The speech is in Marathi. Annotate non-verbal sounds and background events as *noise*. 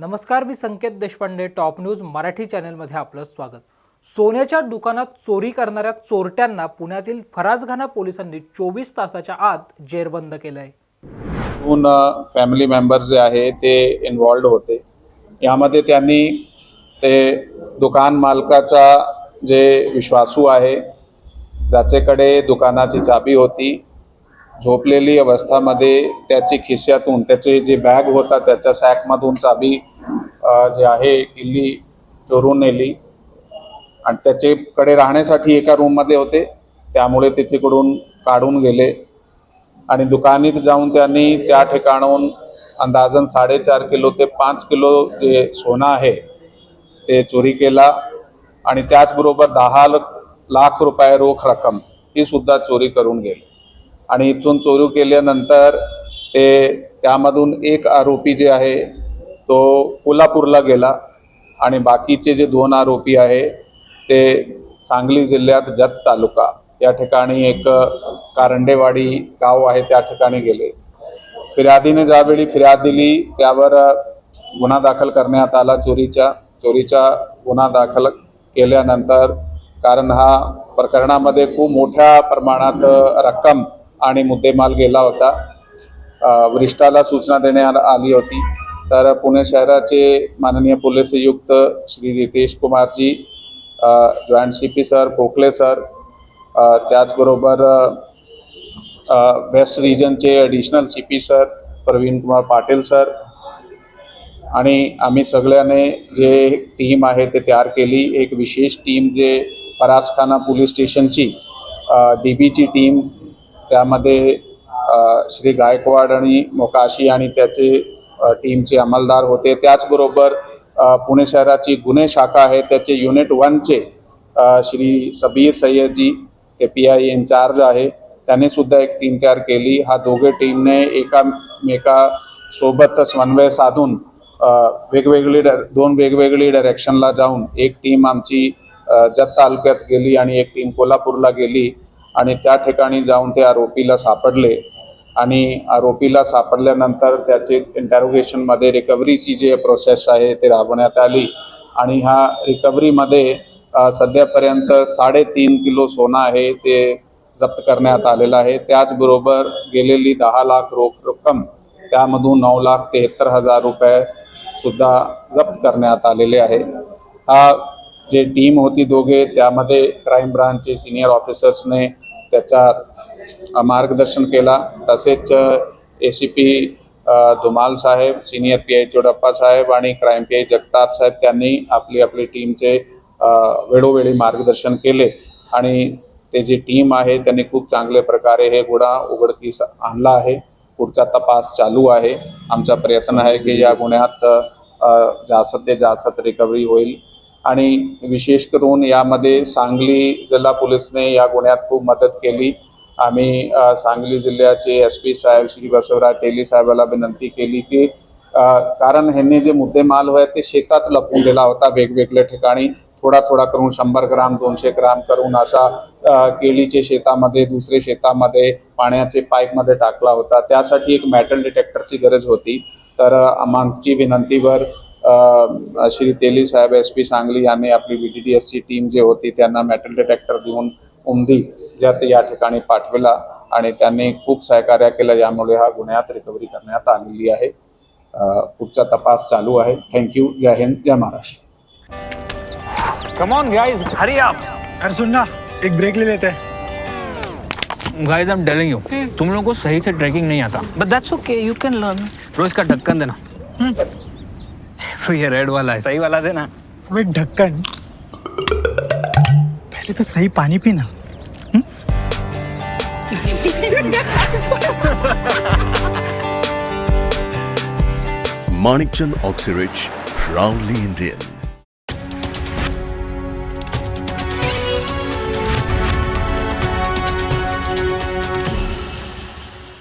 नमस्कार मी संकेत देशपांडे टॉप न्यूज मराठी चॅनलमध्ये आपलं स्वागत. सोन्याच्या दुकानात चोरी करणाऱ्या चोरट्यांना पुण्यातील फराजखाना पोलिसांनी चोवीस तासाच्या आत जेरबंद केलं आहे दोन फॅमिली मेंबर्स जे आहे ते इन्वॉल्ड होते. यामध्ये त्यांनी ते दुकान मालकाचा जे विश्वासू आहे ज्याच्याकडे दुकानाची चाबी होती. झोपलेली अवस्थामध्ये त्याची खिश्यातून त्याचे जे बॅग होता त्याच्या सॅकमधून चाबी जे आहे किल्ली चोरून नेली. आणि त्याच्याकडे राहण्यासाठी एका रूममध्ये होते. त्यामुळे ते तिकडून काढून गेले. आणि दुकानीत जाऊन त्यांनी त्या ठिकाणाहून अंदाजन साडेचार किलो ते पाच किलो जे सोनं आहे ते चोरी केला. आणि त्याचबरोबर दहा लाख रुपये रोख रक्कम ही सुद्धा चोरी करून गेली. आणि इथून चोरी केल्यानंतर ते त्यामधून एक आरोपी जे आहे तो कोल्हापूरला गेला आणि बाकीचे जे दोन आरोपी आहे ते सांगली जिल्ह्यात जत तालुका या ठिकाणी एक कारंडेवाडी गाव आहे त्या ठिकाणी गेले. फिर्यादीने ज्यावेळी फिर्याद दिली त्यावर गुन्हा दाखल करण्यात आला चोरीचा चोरीचा गुन्हा दाखल केल्यानंतर कारण हा प्रकरणामध्ये खूप मोठ्या प्रमाणात रक्कम आणि मुद्देमाल गेला होता. वरिष्ठाला सूचना देण्यात आली होती. तर पुणे शहराचे माननीय पोलीस आयुक्त श्री रितेश कुमारजी joint C P sir Khokhale sir त्याचबरोबर west रिजनचे additional C P sir Pravin Kumar Patil sir आणि आम्ही सगळ्याने जे टीम आहे ते तयार केली. एक विशेष टीम जे फरासखाना पोलीस स्टेशनची डी बीची टीम त्यामध्ये श्री गायकवाड आणि मोकाशी आणि त्याचे टीमचे अंमलदार होते. त्याचबरोबर पुणे शहराची गुन्हे शाखा आहे. त्याचे युनिट वनचे श्री सबीर सय्यदजी ते पी आय इन्चार्ज आहे. त्याने सुद्धा एक टीम तयार केली. हा दोघे टीमने एकामेका सोबत समन्वय साधून वेगवेगळी डर दोन वेगवेगळी डायरेक्शनला जाऊन एक टीम आमची जत तालुक्यात गेली आणि एक टीम कोल्हापूरला गेली आणि त्या ठिकाणी जाऊन ते आरोपीला सापडले. आणि आरोपीला सापडल्यानंतर त्याचे इंटरोगेशनमध्ये रिकव्हरीची जे प्रोसेस आहे ते राबवण्यात आली. आणि ह्या रिकव्हरीमध्ये सध्यापर्यंत साडेतीन किलो सोनं आहे ते जप्त करण्यात आलेलं आहे. त्याचबरोबर गेलेली दहा लाख रोख रक्कम त्यामधून नऊ लाख तेहत्तर हजार रुपये सुद्धा जप्त करण्यात आलेले आहे. हा जे टीम होती दोघे त्यामध्ये क्राईम ब्रांचचे सिनियर ऑफिसर्सने त्याच्या मार्गदर्शन केला. तसेच ए सी पी धुमाल साहेब सिनियर पी आय चोडप्पा साहेब आणि क्राईम पी आय जगताप साहेब त्यांनी आपली आपली टीमचे वेळोवेळी मार्गदर्शन केले. आणि ते जी टीम आहे त्यांनी खूप चांगल्या प्रकारे हे गुन्हा उघडकीस आणला आहे. पुढचा तपास चालू आहे. आमचा प्रयत्न आहे की या गुन्ह्यात जास्त ते जास्त रिकव्हरी होईल. आणि विशेष करून यामध्ये सांगली जिल्हा पोलीसने या गुन्ह्यात खूप मदत केली. आम्ही सांगली जिल्ह्याचे एस पी साहेब श्री बसवराज तेली साहेबाला विनंती केली की कारण ह्यांनी जे मुद्देमाल होय ते शेतात लपवून दिला होता वेगवेगळ्या ठिकाणी. थोडा थोडा करून शंभर ग्राम दोनशे ग्राम करून असा केळीचे शेतामध्ये दुसरे शेतामध्ये पाण्याचे पाईपमध्ये टाकला होता. त्यासाठी एक मेटल डिटेक्टरची गरज होती. तर आमची विनंतीवर श्री तेली साहेब एस पी सांगली यांनी आपली बी डी डी एसची टीम जे होती त्यांना मेटल डिटेक्टर देऊन उमदी ज्यात या ठिकाणी पाठविला आणि त्यांनी खूप सहकार्य केलं यामुळे हा गुन्ह्यात रिकव्हरी करण्यात आलेली आहे. अ, पुढचा तपास चालू आहे. थँक्यू जय हिंद जय Maharashtra. Come on guys hurry up अरे सुन ना एक ब्रेक ले लेते. हैं guys I am telling you तुम लोगों को सही से ट्रैकिंग नहीं आता. But that's okay, you can learn. तो इसका ढक्कन देना. *laughs* ये रेड वाला है सही वाला देना. ढक्कन पहले तो सही पानी पीना Manikchand Oxyrich, proudly Indian.